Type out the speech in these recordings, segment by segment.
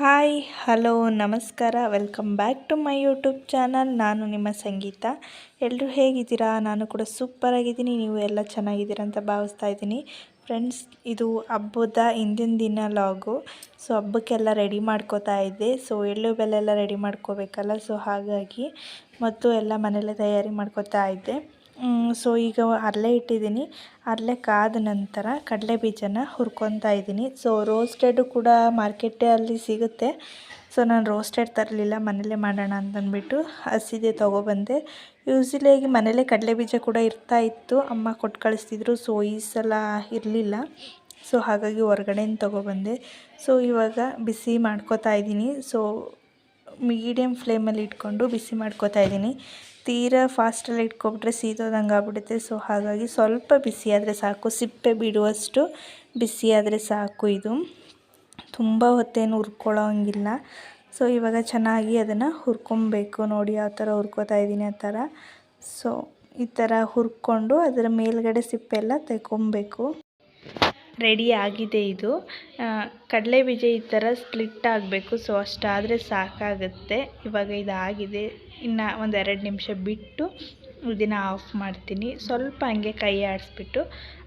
Hi, hello, ನಮಸ್ಕಾರ. Welcome back to my YouTube channel. ನಾನು ನಿಮ್ಮ ಸಂಗೀತ. ಎಲ್ಲರೂ ಹೇಗಿದ್ದೀರಾ? ನಾನು ಕೂಡ ಸೂಪರಾಗಿದ್ದೀನಿ ನೀವು ಎಲ್ಲ ಚೆನ್ನಾಗಿದ್ದೀರಾ ಅಂತ ಭಾವಿಸ್ತಾ ಇದ್ದೀನಿ. ಫ್ರೆಂಡ್ಸ್, ಇದು ಹಬ್ಬದ ಹಿಂದಿನ ದಿನ ಲಾಗು. ಸೊ, ಹಬ್ಬಕ್ಕೆಲ್ಲ ರೆಡಿ ಮಾಡ್ಕೋತಾ ಇದ್ದೆ. ಸೊ, ಎಳ್ಳು ಬೆಲ್ಲ ರೆಡಿ ಮಾಡ್ಕೋಬೇಕಲ್ಲ. ಸೊ, ಹಾಗಾಗಿ, ಮತ್ತು ಎಲ್ಲ ಮನೆಯಲ್ಲೇ ತಯಾರಿ ಮಾಡ್ಕೋತಾ ಇದ್ದೆ. ಸೊ ಈಗ ಅರಳೆ ಇಟ್ಟಿದ್ದೀನಿ. ಅರಳೆ ಕಾದ ನಂತರ ಕಡಲೆ ಬೀಜನ ಹುರ್ಕೊತಾ ಇದ್ದೀನಿ. ಸೊ ರೋಸ್ಟೆಡು ಕೂಡ ಮಾರ್ಕೆಟಲ್ಲಿ ಸಿಗುತ್ತೆ. ಸೊ ನಾನು ರೋಸ್ಟೆಡ್ ತರಲಿಲ್ಲ, ಮನೇಲೇ ಮಾಡೋಣ ಅಂತಂದ್ಬಿಟ್ಟು ಹಸಿದೆ ತೊಗೊಬಂದೆ. ಯೂಸ್ವಲಿಯಾಗಿ ಮನೇಲೇ ಕಡಲೆ ಬೀಜ ಕೂಡ ಇರ್ತಾ ಇತ್ತು. ಅಮ್ಮ ಕೊಟ್ಟು ಕಳಿಸ್ತಿದ್ರು ಸೊ ಈ ಸಲ ಇರಲಿಲ್ಲ. ಸೊ ಹಾಗಾಗಿ ಹೊರ್ಗಡೆಯಿಂದ ತೊಗೊಬಂದೆ. ಸೊ ಇವಾಗ ಬಿಸಿ ಮಾಡ್ಕೋತಾ ಇದ್ದೀನಿ. ಸೊ ಮೀಡಿಯಮ್ ಫ್ಲೇಮಲ್ಲಿ ಇಟ್ಕೊಂಡು ಬಿಸಿ ಮಾಡ್ಕೋತಾ ಇದ್ದೀನಿ. ತೀರಾ ಫಾಸ್ಟಲ್ಲಿ ಇಟ್ಕೊಬಿಟ್ರೆ ಸೀದೋದಂಗೆ ಆಗ್ಬಿಡುತ್ತೆ. ಸೊ, ಹಾಗಾಗಿ ಸ್ವಲ್ಪ ಬಿಸಿ ಆದರೆ ಸಾಕು. ಸಿಪ್ಪೆ ಬಿಡುವಷ್ಟು ಬಿಸಿ ಆದರೆ ಸಾಕು ಇದು. ತುಂಬ ಹೊತ್ತೇನು ಹುರ್ಕೊಳ್ಳೋ ಹಂಗಿಲ್ಲ ಸೊ, ಇವಾಗ ಚೆನ್ನಾಗಿ ಅದನ್ನು ಹುರ್ಕೊಬೇಕು. ನೋಡಿ ಯಾವ ಥರ ಹುರ್ಕೋತಾ ಇದ್ದೀನಿ ಆ ಥರ. ಸೊ, ಈ ಥರ ಹುರ್ಕೊಂಡು ಅದರ ಮೇಲ್ಗಡೆ ಸಿಪ್ಪೆಲ್ಲ ತೆಕ್ಕೊಬೇಕು. ರೆಡಿ ಆಗಿದೆ ಇದು. ಕಡಲೆ ಬೀಜ ಈ ಥರ ಸ್ಪ್ಲಿಟ್ ಆಗಬೇಕು ಸೊ ಅಷ್ಟಾದರೆ ಸಾಕಾಗುತ್ತೆ. ಇವಾಗ ಇದಾಗಿದೆ. ಇನ್ನು ಒಂದು ಎರಡು ನಿಮಿಷ ಬಿಟ್ಟು ಇದನ್ನು ಆಫ್ ಮಾಡ್ತೀನಿ. ಸ್ವಲ್ಪ ಹಂಗೆ ಕೈ ಆಡಿಸ್ಬಿಟ್ಟು,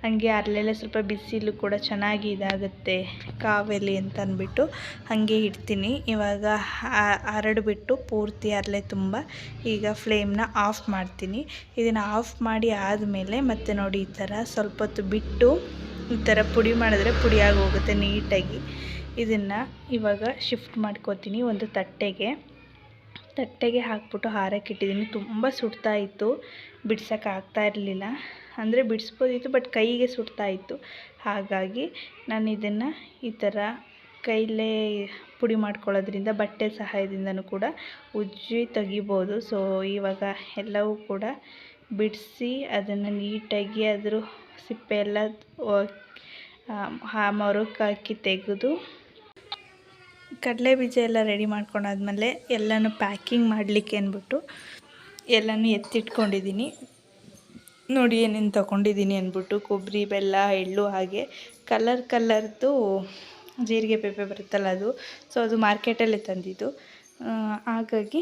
ಹಂಗೆ ಅಲ್ಲೆಲ್ಲ ಸ್ವಲ್ಪ ಬಿಸಿಲು ಕೂಡ ಚೆನ್ನಾಗಿ ಇದಾಗುತ್ತೆ ಕಾವೇಲಿ ಅಂತ ಅಂದ್ಬಿಟ್ಟು ಹಾಗೆ ಇಡ್ತೀನಿ. ಇವಾಗ ಹರಡ್ಬಿಟ್ಟು ಪೂರ್ತಿ ಅರಲೆ ತುಂಬ ಈಗ ಫ್ಲೇಮ್ನ ಆಫ್ ಮಾಡ್ತೀನಿ. ಇದನ್ನು ಆಫ್ ಮಾಡಿ ಆದಮೇಲೆ ಮತ್ತೆ ನೋಡಿ ಈ ಥರ ಸ್ವಲ್ಪ ಹೊತ್ತು ಬಿಟ್ಟು ಈ ಥರ ಪುಡಿ ಮಾಡಿದ್ರೆ ಪುಡಿಯಾಗಿ ಹೋಗುತ್ತೆ ನೀಟಾಗಿ. ಇದನ್ನು ಇವಾಗ ಶಿಫ್ಟ್ ಮಾಡ್ಕೋತೀನಿ ಒಂದು ತಟ್ಟೆಗೆ. ತಟ್ಟೆಗೆ ಹಾಕ್ಬಿಟ್ಟು ಹಾರಕ್ಕೆ ಇಟ್ಟಿದ್ದೀನಿ. ತುಂಬ ಸುಡ್ತಾ ಇತ್ತು. ಬಿಡ್ಸೋಕೆ ಆಗ್ತಾ ಇರಲಿಲ್ಲ. ಅಂದರೆ ಬಿಡಿಸ್ಬೋದಿತ್ತು, ಬಟ್ ಕೈಗೆ ಸುಡ್ತಾ ಇತ್ತು. ಹಾಗಾಗಿ ನಾನು ಇದನ್ನು ಈ ಥರ ಕೈಲೇ ಪುಡಿ ಮಾಡ್ಕೊಳ್ಳೋದ್ರಿಂದ ಬಟ್ಟೆ ಸಹಾಯದಿಂದನೂ ಕೂಡ ಉಜ್ಜಿ ತೆಗಿಬೋದು. ಸೊ ಇವಾಗ ಎಲ್ಲವೂ ಕೂಡ ಬಿಡಿಸಿ ಅದನ್ನು ನೀಟಾಗಿ ಅದ್ರ ಸಿಪ್ಪೆ ಎಲ್ಲ ಹಾಕಿ ತೆಗೆದು ಕಡಲೆ ಬೀಜ ಎಲ್ಲ ರೆಡಿ ಮಾಡ್ಕೊಂಡಾದ್ಮೇಲೆ ಎಲ್ಲನೂ ಪ್ಯಾಕಿಂಗ್ ಮಾಡಲಿಕ್ಕೆ ಅಂದ್ಬಿಟ್ಟು ಎಲ್ಲನೂ ಎತ್ತಿಟ್ಕೊಂಡಿದ್ದೀನಿ. ನೋಡಿ ಏನೇನು ತೊಗೊಂಡಿದ್ದೀನಿ ಅಂದ್ಬಿಟ್ಟು, ಕೊಬ್ಬರಿ, ಬೆಲ್ಲ, ಎಳ್ಳು ಹಾಗೆ ಕಲರ್ ಕಲರ್ದು ಜೀರಿಗೆ ಪೇಪೆ ಬರುತ್ತಲ್ಲ ಅದು. ಸೊ ಅದು ಮಾರ್ಕೆಟಲ್ಲೇ ತಂದಿದ್ದು. ಹಾಗಾಗಿ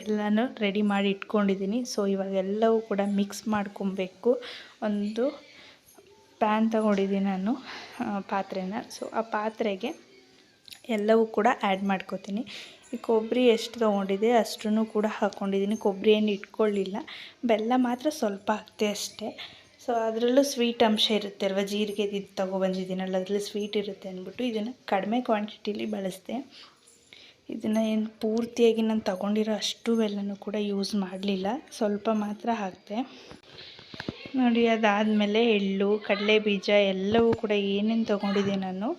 ಎಲ್ಲನೂ ರೆಡಿ ಮಾಡಿ ಇಟ್ಕೊಂಡಿದ್ದೀನಿ. ಸೊ ಇವಾಗ ಎಲ್ಲವೂ ಕೂಡ ಮಿಕ್ಸ್ ಮಾಡ್ಕೊಬೇಕು. ಒಂದು ಪ್ಯಾನ್ ತಗೊಂಡಿದ್ದೀನಿ ನಾನು ಪಾತ್ರೆನ. ಸೊ ಆ ಪಾತ್ರೆಗೆ ಎಲ್ಲವೂ ಕೂಡ ಆ್ಯಡ್ ಮಾಡ್ಕೋತೀನಿ. ಈ ಕೊಬ್ಬರಿ ಎಷ್ಟು ತೊಗೊಂಡಿದೆ ಅಷ್ಟೂ ಕೂಡ ಹಾಕ್ಕೊಂಡಿದ್ದೀನಿ ಕೊಬ್ಬರಿ ಏನು ಇಟ್ಕೊಳ್ಳಿಲ್ಲ. ಬೆಲ್ಲ ಮಾತ್ರ ಸ್ವಲ್ಪ ಹಾಕ್ತೆ ಅಷ್ಟೇ. ಸೊ ಅದರಲ್ಲೂ ಸ್ವೀಟ್ ಅಂಶ ಇರುತ್ತೆ ಅಲ್ವಾ? ಜೀರಿಗೆ ಇದು ತೊಗೊಬಂದಿದ್ದೀನಲ್ಲ ಅದರಲ್ಲಿ ಸ್ವೀಟ್ ಇರುತ್ತೆ ಅಂದ್ಬಿಟ್ಟು ಇದನ್ನು ಕಡಿಮೆ ಕ್ವಾಂಟಿಟಿಲಿ ಬಳಸಿದೆ. ಇದನ್ನು ಏನು ಪೂರ್ತಿಯಾಗಿ ನಾನು ತೊಗೊಂಡಿರೋ ಅಷ್ಟು ಬೆಲ್ಲನೂ ಕೂಡ ಯೂಸ್ ಮಾಡಲಿಲ್ಲ. ಸ್ವಲ್ಪ ಮಾತ್ರ ಹಾಕಿದೆ. ನೋಡಿ, ಅದಾದಮೇಲೆ ಎಳ್ಳು ಕಡಲೆ ಬೀಜ ಎಲ್ಲವೂ ಕೂಡ ಏನೇನು ತೊಗೊಂಡಿದ್ದೀನಿ ನಾನು,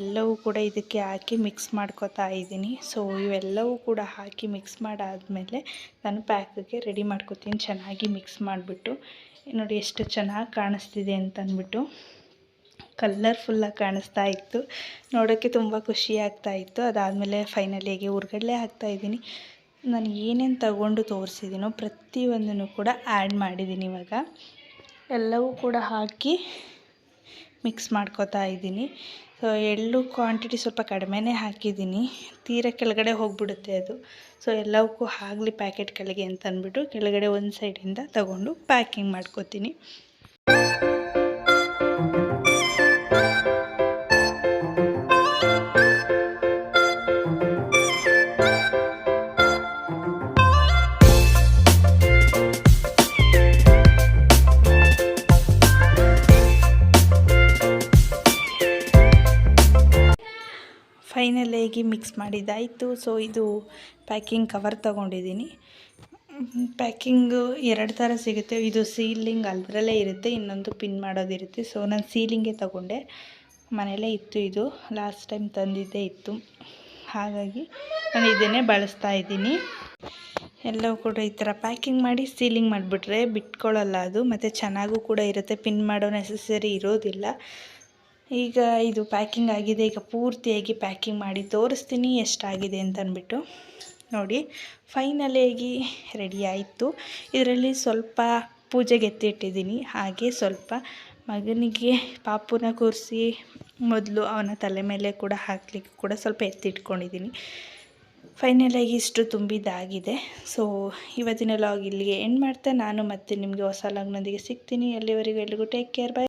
ಎಲ್ಲವೂ ಕೂಡ ಇದಕ್ಕೆ ಹಾಕಿ ಮಿಕ್ಸ್ ಮಾಡ್ಕೋತಾ ಇದ್ದೀನಿ. ಸೊ ಇವೆಲ್ಲವೂ ಕೂಡ ಹಾಕಿ ಮಿಕ್ಸ್ ಮಾಡಾದಮೇಲೆ ನಾನು ಪ್ಯಾಕಿಗೆ ರೆಡಿ ಮಾಡ್ಕೋತೀನಿ, ಚೆನ್ನಾಗಿ ಮಿಕ್ಸ್ ಮಾಡಿಬಿಟ್ಟು. ನೋಡಿ ಎಷ್ಟು ಚೆನ್ನಾಗಿ ಕಾಣಿಸ್ತಿದೆ ಅಂತ ಅಂದ್ಬಿಟ್ಟು ಕಲ್ಲರ್ಫುಲ್ಲಾಗಿ ಕಾಣಿಸ್ತಾ ಇತ್ತು. ನೋಡೋಕ್ಕೆ ತುಂಬ ಖುಷಿ ಆಗ್ತಾ ಇತ್ತು. ಅದಾದಮೇಲೆ ಫೈನಲಿಯಾಗಿ ಹಾಕ್ತಾ ಇದ್ದೀನಿ. ನಾನು ಏನೇನು ತಗೊಂಡು ತೋರಿಸಿದ್ದೀನೋ ಪ್ರತಿಯೊಂದನ್ನು ಕೂಡ ಆ್ಯಡ್ ಮಾಡಿದ್ದೀನಿ ಇವಾಗ. ಎಲ್ಲವೂ ಕೂಡ ಹಾಕಿ ಮಿಕ್ಸ್ ಮಾಡ್ಕೋತಾ ಇದ್ದೀನಿ. ಸೊ ಎಳ್ಳು ಕ್ವಾಂಟಿಟಿ ಸ್ವಲ್ಪ ಕಡಿಮೆನೇ ಹಾಕಿದ್ದೀನಿ. ತೀರ ಕೆಳಗಡೆ ಹೋಗಿಬಿಡುತ್ತೆ ಅದು. ಸೊ ಎಲ್ಲವಕ್ಕೂ ಆಗಲಿ ಪ್ಯಾಕೆಟ್ಗಳಿಗೆ ಅಂತಂದ್ಬಿಟ್ಟು ಕೆಳಗಡೆ ಒಂದು ಸೈಡಿಂದ ತಗೊಂಡು ಪ್ಯಾಕಿಂಗ್ ಮಾಡ್ಕೋತೀನಿ. ಫೈನಲಾಗಿ ಮಿಕ್ಸ್ ಮಾಡಿದ್ದಾಯಿತು. ಸೊ ಇದು ಪ್ಯಾಕಿಂಗ್ ಕವರ್ ತೊಗೊಂಡಿದ್ದೀನಿ. ಪ್ಯಾಕಿಂಗು ಎರಡು ಥರ ಸಿಗುತ್ತೆ. ಇದು ಸೀಲಿಂಗ್ ಅದರಲ್ಲೇ ಇರುತ್ತೆ, ಇನ್ನೊಂದು ಪಿನ್ ಮಾಡೋದಿರುತ್ತೆ ಸೊ ನಾನು ಸೀಲಿಂಗೇ ತೊಗೊಂಡೆ. ಮನೆಯಲ್ಲೇ ಇತ್ತು ಇದು. ಲಾಸ್ಟ್ ಟೈಮ್ ತಂದಿದ್ದೇ ಇತ್ತು. ಹಾಗಾಗಿ ನಾನು ಇದನ್ನೇ ಬಳಸ್ತಾ ಇದ್ದೀನಿ. ಎಲ್ಲವೂ ಕೂಡ ಈ ಥರ ಪ್ಯಾಕಿಂಗ್ ಮಾಡಿ ಸೀಲಿಂಗ್ ಮಾಡಿಬಿಟ್ರೆ ಬಿಟ್ಕೊಳ್ಳಲ್ಲ ಅದು. ಮತ್ತು ಚೆನ್ನಾಗೂ ಕೂಡ ಇರುತ್ತೆ. ಪಿನ್ ಮಾಡೋ ನೆಸಸರಿ ಇರೋದಿಲ್ಲ. ಈಗ ಇದು ಪ್ಯಾಕಿಂಗ್ ಆಗಿದೆ. ಈಗ ಪೂರ್ತಿಯಾಗಿ ಪ್ಯಾಕಿಂಗ್ ಮಾಡಿ ತೋರಿಸ್ತೀನಿ ಎಷ್ಟಾಗಿದೆ ಅಂತ ಅಂದ್ಬಿಟ್ಟು ನೋಡಿ ಫೈನಲಿಯಾಗಿ ರೆಡಿ ಆಯಿತು. ಇದರಲ್ಲಿ ಸ್ವಲ್ಪ ಪೂಜೆಗೆ ಎತ್ತಿಟ್ಟಿದ್ದೀನಿ. ಹಾಗೆ ಸ್ವಲ್ಪ ಮಗನಿಗೆ ಪಾಪುನ ಕೂರಿಸಿ ಮೊದಲು ಅವನ ತಲೆ ಮೇಲೆ ಕೂಡ ಹಾಕಲಿಕ್ಕೆ ಕೂಡ ಸ್ವಲ್ಪ ಎತ್ತಿಟ್ಕೊಂಡಿದ್ದೀನಿ. ಫೈನಲಾಗಿ ಇಷ್ಟು ತುಂಬಿದ್ದಾಗಿದೆ. ಸೊ ಇವತ್ತಿನ ಲಾಗ್ ಇಲ್ಲಿಗೆ ಎಂಡ್ ಮಾಡ್ತಾ. ನಾನು ಮತ್ತೆ ನಿಮಗೆ ಹೊಸ ಲಾಗ್ನೊಂದಿಗೆ ಸಿಗ್ತೀನಿ. ಅಲ್ಲಿವರೆಗೂ ಎಲ್ರಿಗೂ ಟೇಕ್ ಕೇರ್ ಬೈ